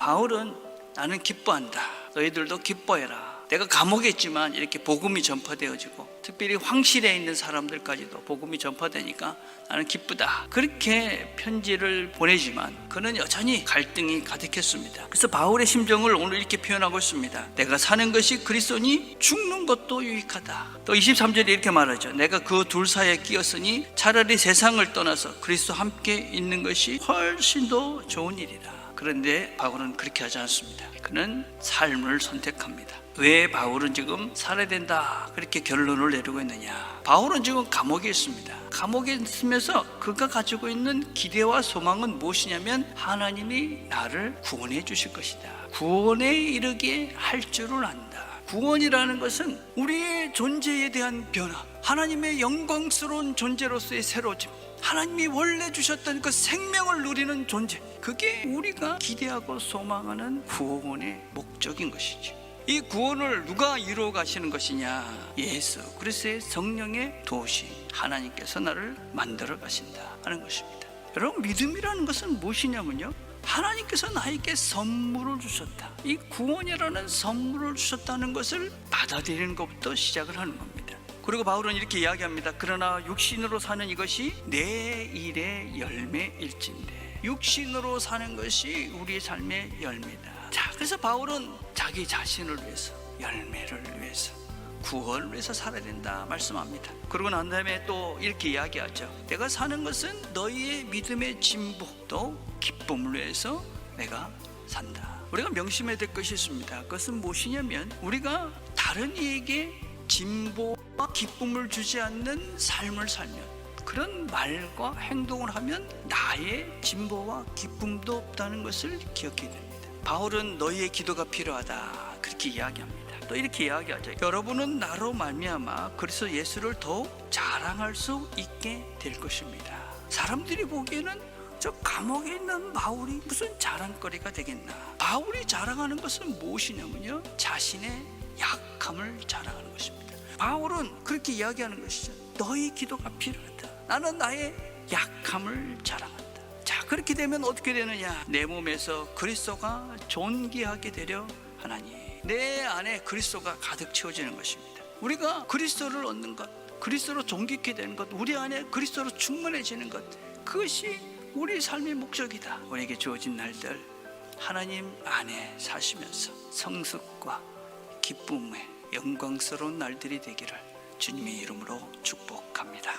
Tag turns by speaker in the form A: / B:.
A: 바울은 나는 기뻐한다. 너희들도 기뻐해라. 내가 감옥에 있지만 이렇게 복음이 전파되어지고 특별히 황실에 있는 사람들까지도 복음이 전파되니까 나는 기쁘다. 그렇게 편지를 보내지만 그는 여전히 갈등이 가득했습니다. 그래서 바울의 심정을 오늘 이렇게 표현하고 있습니다. 내가 사는 것이 그리스도니 죽는 것도 유익하다. 또 23절에 이렇게 말하죠. 내가 그 둘 사이에 끼었으니 차라리 세상을 떠나서 그리스도 함께 있는 것이 훨씬 더 좋은 일이다. 그런데 바울은 그렇게 하지 않습니다. 그는 삶을 선택합니다. 왜 바울은 지금 살아야 된다 그렇게 결론을 내리고 있느냐? 바울은 지금 감옥에 있습니다. 감옥에 있으면서 그가 가지고 있는 기대와 소망은 무엇이냐면 하나님이 나를 구원해 주실 것이다. 구원에 이르게 할 줄을 안다. 구원이라는 것은 우리의 존재에 대한 변화, 하나님의 영광스러운 존재로서의 새로짐, 하나님이 원래 주셨던 그 생명을 누리는 존재, 그게 우리가 기대하고 소망하는 구원의 목적인 것이죠. 이 구원을 누가 이루어 가시는 것이냐? 예수 그리스도의 성령의 도우심 하나님께서 나를 만들어 가신다 하는 것입니다. 여러분 믿음이라는 것은 무엇이냐면요. 하나님께서 나에게 선물을 주셨다. 이 구원이라는 선물을 주셨다는 것을 받아들이는 것부터 시작을 하는 겁니다. 그리고 바울은 이렇게 이야기합니다. 그러나 육신으로 사는 이것이 내 일의 열매일진데 육신으로 사는 것이 우리의 삶의 열매다. 자, 그래서 바울은 자기 자신을 위해서 열매를 위해서 구원을 위해서 살아야 된다 말씀합니다. 그러고 난 다음에 또 이렇게 이야기하죠. 내가 사는 것은 너희의 믿음의 진보 또 기쁨을 위해서 내가 산다. 우리가 명심해야 될 것이 있습니다. 그것은 무엇이냐면 우리가 다른 이에게 진보와 기쁨을 주지 않는 삶을 살면 그런 말과 행동을 하면 나의 진보와 기쁨도 없다는 것을 기억해야 됩니다. 바울은 너희의 기도가 필요하다 그렇게 이야기합니다. 또 이렇게 이야기하죠. 여러분은 나로 말미암아 그리스도 예수를 더욱 자랑할 수 있게 될 것입니다. 사람들이 보기에는 저 감옥에 있는 바울이 무슨 자랑거리가 되겠나? 바울이 자랑하는 것은 무엇이냐면요, 자신의 약함을 자랑하는 것입니다. 바울은 그렇게 이야기하는 것이죠. 너희 기도가 필요하다. 나는 나의 약함을 자랑한다. 자, 그렇게 되면 어떻게 되느냐? 내 몸에서 그리스도가 존귀하게 되려 하나니. 내 안에 그리스도가 가득 채워지는 것입니다. 우리가 그리스도를 얻는 것, 그리스도로 존귀케 되는 것, 우리 안에 그리스도로 충만해지는 것, 그것이 우리 삶의 목적이다. 우리에게 주어진 날들 하나님 안에 사시면서 성숙과 기쁨의 영광스러운 날들이 되기를 주님의 이름으로 축복합니다.